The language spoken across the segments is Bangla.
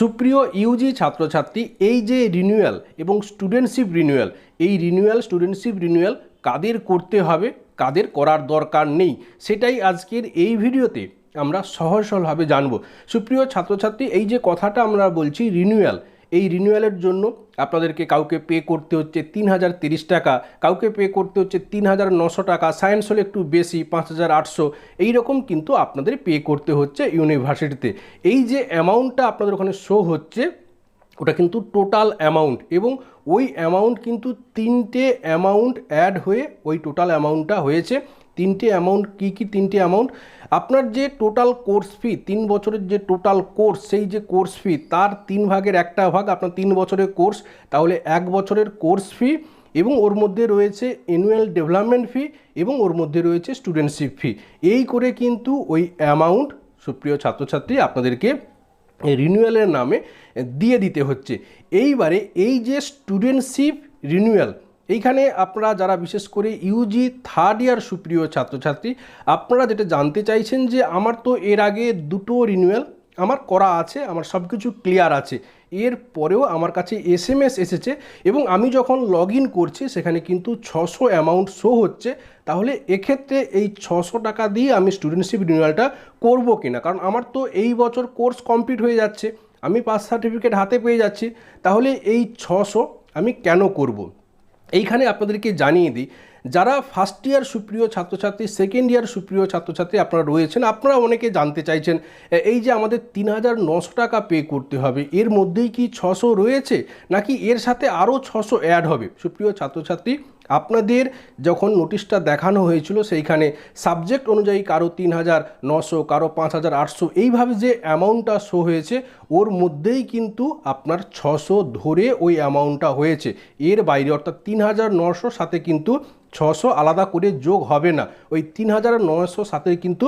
সুপ্রিয় ইউজি ছাত্রছাত্রী, এই যে রিনিউয়াল এবং স্টুডেন্টশিপ রিনিউয়াল এই রিনিউয়াল স্টুডেন্টশিপ রিনিউয়াল কাদের করতে হবে, কাদের করার দরকার নেই, সেটাই আজকের এই ভিডিওতে আমরা সহজ সরলভাবে জানব। সুপ্রিয় ছাত্রছাত্রী, এই যে কথাটা আমরা বলছি রিনিউয়াল এই রিনিউয়ালের জন্য আপনাদেরকে কাউকে পে করতে হচ্ছে তিন হাজার তিরিশ টাকা, কাউকে পে করতে হচ্ছে তিন হাজার নশো টাকা সায়েন্স হলে একটু বেশি পাঁচ হাজার আটশো। এইরকম কিন্তু আপনাদের পে করতে হচ্ছে ইউনিভার্সিটিতে এই যে অ্যামাউন্টটা আপনাদের ওখানে শো হচ্ছে, ওটা কিন্তু টোটাল অ্যামাউন্ট এবং ওই অ্যামাউন্ট কিন্তু তিনটে অ্যামাউন্ট অ্যাড হয়ে ওই টোটাল অ্যামাউন্টটা হয়েছে। তিনটে অ্যামাউন্ট কী কী তিনটে অ্যামাউন্ট আপনার যে টোটাল কোর্স ফি তিন বছরের যে টোটাল কোর্স সেই যে কোর্স ফি তার তিন ভাগের একটা ভাগ আপনার তিন বছরের কোর্স তাহলে এক বছরের কোর্স ফি এবং ওর মধ্যে রয়েছে অ্যানুয়াল ডেভেলপমেন্ট ফি এবং ওর মধ্যে রয়েছে স্টুডেন্টশিপ ফি এই করে কিন্তু ওই অ্যামাউন্ট সুপ্রিয় ছাত্রছাত্রী, আপনাদেরকে রিনিউয়ালের নামে দিয়ে দিতে হচ্ছে। এইবারে এই যে স্টুডেন্টশিপ রিনিউয়াল এইখানে আপনারা যারা বিশেষ করে ইউজি থার্ড ইয়ার সুপ্রিয় ছাত্রছাত্রী, আপনারা যেটা জানতে চাইছেন যে আমার তো এর আগে দুটো রিনিউয়াল আমার করা আছে, আমার সব কিছু ক্লিয়ার আছে। এর পরেও আমার কাছে এস এম এস এসেছে এবং আমি যখন লগ ইন করছি, সেখানে কিন্তু ছশো অ্যামাউন্ট শো হচ্ছে। তাহলে এক্ষেত্রে এই ছশো টাকা দিয়ে আমি স্টুডেন্টশিপ রিনিউয়ালটা করব কিনা? কারণ আমার তো এই বছর কোর্স কমপ্লিট হয়ে যাচ্ছে, আমি পাস সার্টিফিকেট হাতে পেয়ে যাচ্ছি। তাহলে এই ছশো আমি কেন করব। এইখানে আপনাদেরকে জানিয়ে দিই, যারা ফার্স্ট ইয়ার সুপ্রিয় ছাত্রছাত্রী সেকেন্ড ইয়ার সুপ্রিয় ছাত্রছাত্রী আপনারা রয়েছেন, আপনারা অনেকে জানতে চাইছেন এই যে আমাদের তিন হাজার নশো টাকা পে করতে হবে, এর মধ্যেই কি ছশো রয়েছে? নাকি এর সাথে আরও ছশো অ্যাড হবে? সুপ্রিয় ছাত্রছাত্রী আপনাদের যখন নোটিশটা দেখানো হয়েছিল সেইখানে সাবজেক্ট অনুযায়ী কারও তিন হাজার নশো, কারও পাঁচ হাজার আটশো, এইভাবে যে অ্যামাউন্টটা শো হয়েছে, ওর মধ্যেই কিন্তু আপনার ছশো ধরে ওই অ্যামাউন্টটা হয়েছে। এর বাইরে অর্থাৎ তিন হাজার নশো সাথে কিন্তু ছশো আলাদা করে যোগ হবে না। ওই তিন হাজার নশো সাথে কিন্তু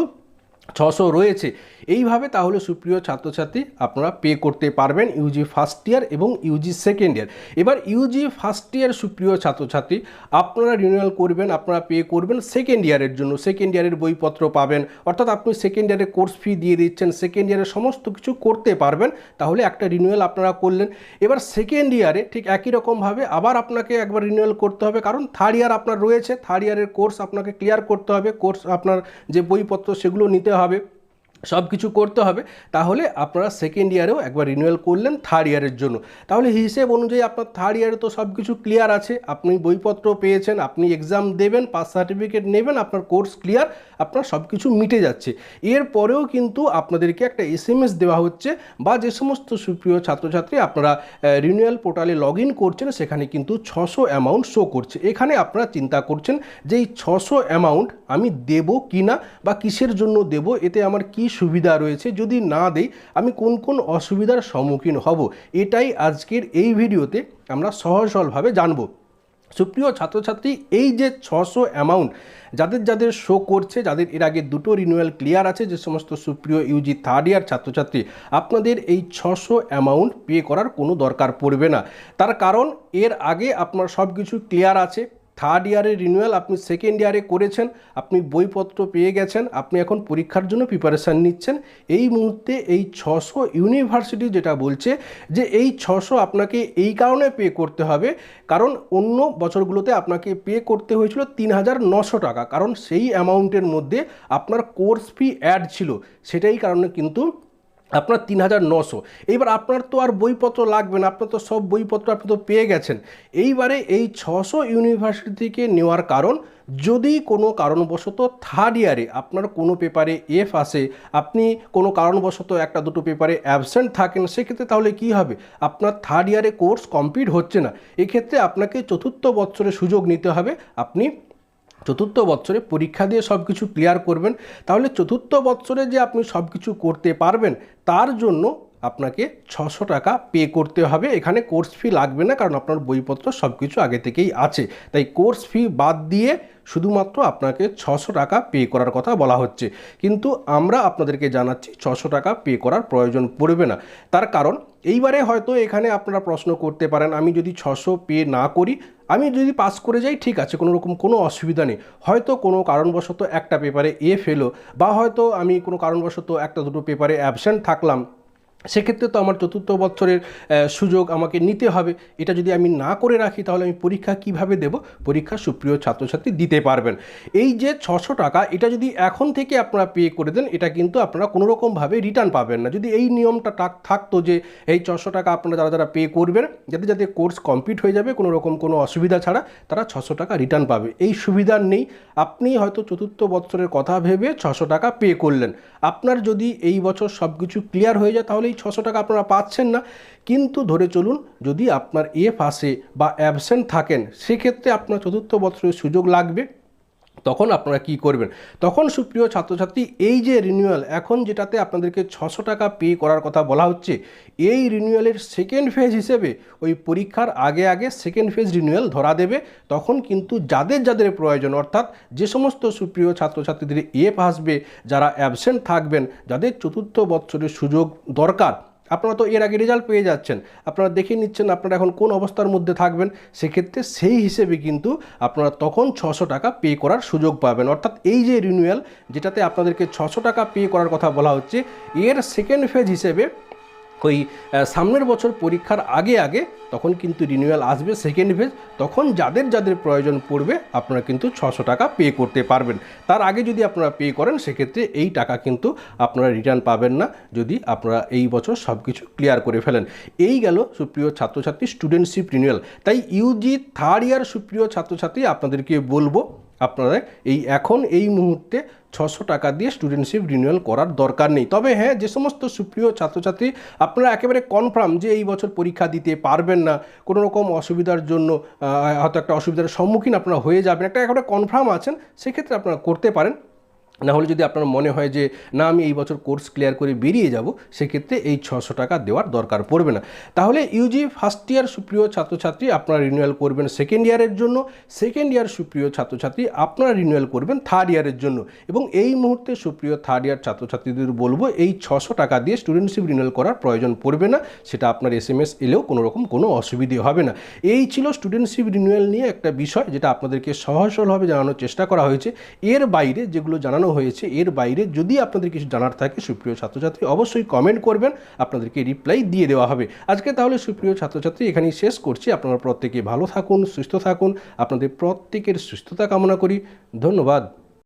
ছশো রয়েছে। এইভাবে তাহলে সুপ্রিয় ছাত্রছাত্রী আপনারা পে করতে পারবেন ইউজি ফার্স্ট ইয়ার এবং ইউজি সেকেন্ড ইয়ার এবার ইউজি ফার্স্ট ইয়ার সুপ্রিয় ছাত্রছাত্রী, আপনারা রিনিউয়াল করবেন, আপনারা পে করবেন সেকেন্ড ইয়ারের জন্য। সেকেন্ড ইয়ারের বইপত্র পাবেন, অর্থাৎ আপনি সেকেন্ড ইয়ারের কোর্স ফি দিয়ে দিচ্ছেন সেকেন্ড ইয়ারের সমস্ত কিছু করতে পারবেন, তাহলে একটা রিনিউয়াল আপনারা করলেন। এবার সেকেন্ড ইয়ারে ঠিক একই রকমভাবে আবার আপনাকে একবার রিনিউয়াল করতে হবে, কারণ থার্ড ইয়ার আপনার রয়েছে থার্ড ইয়ারের কোর্স আপনাকে ক্লিয়ার করতে হবে কোর্স আপনার যে বইপত্র সেগুলো নিতে হবে। abi. সব কিছু করতে হবে, তাহলে আপনারা সেকেন্ড ইয়ারেও একবার রিনিউয়াল করলেন থার্ড ইয়ারের জন্য। তাহলে হিসেব অনুযায়ী আপনার থার্ড ইয়ারে তো সব কিছু ক্লিয়ার আছে, আপনি বইপত্র পেয়েছেন, আপনি এক্সাম দেবেন পাস সার্টিফিকেট নেবেন, আপনার কোর্স ক্লিয়ার আপনার সব কিছু মিটে যাচ্ছে। এরপরেও কিন্তু আপনাদেরকে একটা এস এম এস দেওয়া হচ্ছে বা যে সমস্ত সুপ্রিয় ছাত্রছাত্রী আপনারা রিনিউয়াল পোর্টালে লগ ইন করছেন, সেখানে কিন্তু ছশো অ্যামাউন্ট শো করছে। এখানে আপনারা চিন্তা করছেন যে এই ছশো অ্যামাউন্ট আমি দেব কি না বা কিসের জন্য দেব, এতে আমার কি সুবিধা রয়েছে, যদি না দেই আমি কোন কোন অসুবিধার সম্মুখীন হব, এটাই আজকের এই ভিডিওতে আমরা সহজ সরলভাবে জানব। সুপ্রিয় ছাত্রছাত্রী, এই যে ছশো অ্যামাউন্ট যাদের যাদের শো করছে, যাদের এর আগে দুটো রিনিউয়াল ক্লিয়ার আছে, যে সমস্ত সুপ্রিয় ইউজি থার্ড ইয়ার ছাত্রছাত্রী, আপনাদের এই ছশো অ্যামাউন্ট পে করার কোনো দরকার পড়বে না। তার কারণ, এর আগে আপনার সব কিছু ক্লিয়ার আছে থার্ড ইয়ারের রিনিউয়াল আপনি সেকেন্ড ইয়ারে করেছেন, আপনি বইপত্র পেয়ে গেছেন, আপনি এখন পরীক্ষার জন্য প্রিপারেশান নিচ্ছেন। এই মুহূর্তে এই ছশো ইউনিভার্সিটি যেটা বলছে যে এই ছশো আপনাকে এই কারণে পে করতে হবে, কারণ অন্য বছরগুলোতে আপনাকে পে করতে হয়েছিল তিন হাজার নশো টাকা। কারণ সেই অ্যামাউন্টের মধ্যে আপনার কোর্স ফি অ্যাড ছিল। সেটাই কারণে কিন্তু আপনার তিন হাজার নশো। এইবার আপনার তো আর বইপত্র লাগবে না, আপনার তো সব বইপত্র আপনি তো পেয়ে গেছেন। এইবারে এই ছশো ইউনিভার্সিটি থেকে নেওয়ার কারণ, যদি কোনো কারণবশত থার্ড ইয়ারে আপনার কোনো পেপারে এফ আসে, আপনি কোনো কারণবশত একটা দুটো পেপারে অ্যাবসেন্ট থাকেন, সেক্ষেত্রে তাহলে কি হবে? আপনার থার্ড ইয়ারে কোর্স কমপ্লিট হচ্ছে না। এক্ষেত্রে আপনাকে চতুর্থ বছরে সুযোগ নিতে হবে, আপনি চতুর্থ বছরে পরীক্ষা দিয়ে সব কিছু ক্লিয়ার করবেন, তাহলে চতুর্থ বছরে যে আপনি সব কিছু করতে পারবেন, তার জন্য আপনাকে ছশো টাকা পে করতে হবে। এখানে কোর্স ফি লাগবে না কারণ আপনার বইপত্র সব কিছু আগে থেকেই আছে। তাই কোর্স ফি বাদ দিয়ে শুধুমাত্র আপনাকে ছশো টাকা পে করার কথা বলা হচ্ছে। কিন্তু আমরা আপনাদেরকে জানাচ্ছি ছশো টাকা পে করার প্রয়োজন পড়বে না। তার কারণ এইবারে হয়তো এখানে আপনারা প্রশ্ন করতে পারেন, আমি যদি ছশো পে না করি, আমি যদি পাস করে যাই, ঠিক আছে, কোনো রকম কোনো অসুবিধা নেই। হয়তো কোনো কারণবশত একটা পেপারে এ ফেলো বা হয়তো আমি কোনো কারণবশত একটা দুটো পেপারে অ্যাবসেন্ট থাকলাম। সেক্ষেত্রে তো আমার চতুর্থ বছরের সুযোগ আমাকে নিতে হবে। এটা যদি আমি না করে রাখি, তাহলে আমি পরীক্ষা কীভাবে দেব? পরীক্ষা সুপ্রিয় ছাত্রছাত্রী দিতে পারবেন। এই যে ছশো টাকা, এটা যদি এখন থেকে আপনারা পে করে দেন, এটা কিন্তু আপনারা কোনো রকমভাবে রিটার্ন পাবেন না। যদি এই নিয়মটা টাক থাকতো যে এই ছশো টাকা আপনারা যারা যারা পে করবেন, যাতে যাতে কোর্স কমপ্লিট হয়ে যাবে কোনো রকম কোনো অসুবিধা ছাড়া, তারা ছশো টাকা রিটার্ন পাবে। এই সুবিধা নেই। আপনি হয়তো চতুর্থ বছরের কথা ভেবে ছশো টাকা পে করলেন। আপনার যদি এই বছর সব কিছু ক্লিয়ার হয়ে যায়, তাহলে এই ছশো টাকা আপনারা পাচ্ছেন না। কিন্তু ধরে চলুন, যদি আপনার এফ আসে বা অ্যাবসেন্ট থাকেন, সেক্ষেত্রে আপনার চতুর্থ বছরের সুযোগ লাগবে। তখন আপনারা কি করবেন? তখন সুপ্রিয় ছাত্রছাত্রী, এই যে রিনিউয়াল এখন যেটাতে আপনাদেরকে ছশো টাকা পে করার কথা বলা হচ্ছে, এই রিনিউয়ালের সেকেন্ড ফেজ হিসেবে ওই পরীক্ষার আগে আগে সেকেন্ড ফেজ রিনিউয়াল ধরা দেবে। তখন কিন্তু যাদের যাদের প্রয়োজন, অর্থাৎ যে সমস্ত সুপ্রিয় ছাত্রছাত্রীদের এফ আসবে যারা অ্যাবসেন্ট থাকবেন, যাদের চতুর্থ বৎসরের সুযোগ দরকার আপনারা তো এর আগে রেজাল্ট পেয়ে যাচ্ছেন। আপনারা দেখে নিচ্ছেন আপনারা এখন কোন অবস্থার মধ্যে থাকবেন। সেক্ষেত্রে সেই হিসেবে কিন্তু আপনারা তখন ছশো টাকা পে করার সুযোগ পাবেন। অর্থাৎ এই যে রিনিউয়াল যেটাতে আপনাদেরকে ছশো টাকা পে করার কথা বলা হচ্ছে, এর সেকেন্ড ফেজ হিসেবে ওই সামনের বছর পরীক্ষার আগে আগে তখন কিন্তু রিনিউয়াল আসবে সেকেন্ড ফেজ তখন যাদের যাদের প্রয়োজন পড়বে আপনারা কিন্তু ছশো টাকা পে করতে পারবেন। তার আগে যদি আপনারা পে করেন, সেক্ষেত্রে এই টাকা কিন্তু আপনারা রিটার্ন পাবেন না যদি আপনারা এই বছর সব কিছু ক্লিয়ার করে ফেলেন। এই গেল সুপ্রিয় ছাত্রছাত্রী স্টুডেন্টশিপ রিনিউয়াল তাই ইউজি থার্ড ইয়ার সুপ্রিয় ছাত্রছাত্রী আপনাদেরকে বলব আপনারা এই এখন এই মুহূর্তে ছশো টাকা দিয়ে স্টুডেন্টশিপ রিনিউয়াল করার দরকার নেই। তবে হ্যাঁ যে সমস্ত সুপ্রিয় ছাত্রছাত্রী, আপনারা একেবারে কনফার্ম যে এই বছর পরীক্ষা দিতে পারবেন না, কোনো রকম অসুবিধার জন্য হয়তো একটা অসুবিধার সম্মুখীন আপনারা হয়ে যাবেন, একটা একেবারে কনফার্ম আছেন, সেক্ষেত্রে আপনারা করতে পারেন। না হলে যদি আপনার মনে হয় যে, না, আমি এই বছর কোর্স ক্লিয়ার করে বেরিয়ে যাব, সেক্ষেত্রে এই ছশো টাকা দেওয়ার দরকার পড়বে না। তাহলে ইউজি ফার্স্ট ইয়ার সুপ্রিয় ছাত্রছাত্রী আপনারা রিনিউয়াল করবেন সেকেন্ড ইয়ারের জন্য সেকেন্ড ইয়ার সুপ্রিয় ছাত্রছাত্রী আপনারা রিনিউয়াল করবেন থার্ড ইয়ারের জন্য। এবং এই মুহূর্তে সুপ্রিয় থার্ড ইয়ার ছাত্রছাত্রীদের বলব, এই ছশো টাকা দিয়ে স্টুডেন্টশিপ রিনিউয়াল করার প্রয়োজন পড়বে না। সেটা আপনার এস এম এস এলেও কোনো রকম কোনো অসুবিধে হবে না। এই ছিল স্টুডেন্টশিপ রিনিউয়াল নিয়ে একটা বিষয়, যেটা আপনাদেরকে সহজ সরলভাবে জানানোর চেষ্টা করা হয়েছে। এর বাইরে যেগুলো জানানো হয়েছে। এর বাইরে যদি আপনাদের কিছু জানার থাকে সুপ্রিয় ছাত্রছাত্রী, অবশ্যই কমেন্ট করবেন। আপনাদেরকে রিপ্লাই দিয়ে দেওয়া হবে। আজকে তাহলে সুপ্রিয় ছাত্রছাত্রী, এখানেই শেষ করছি। আপনারা প্রত্যেকে ভালো থাকুন, সুস্থ থাকুন। আপনাদের প্রত্যেকের সুস্থতা কামনা করি। ধন্যবাদ।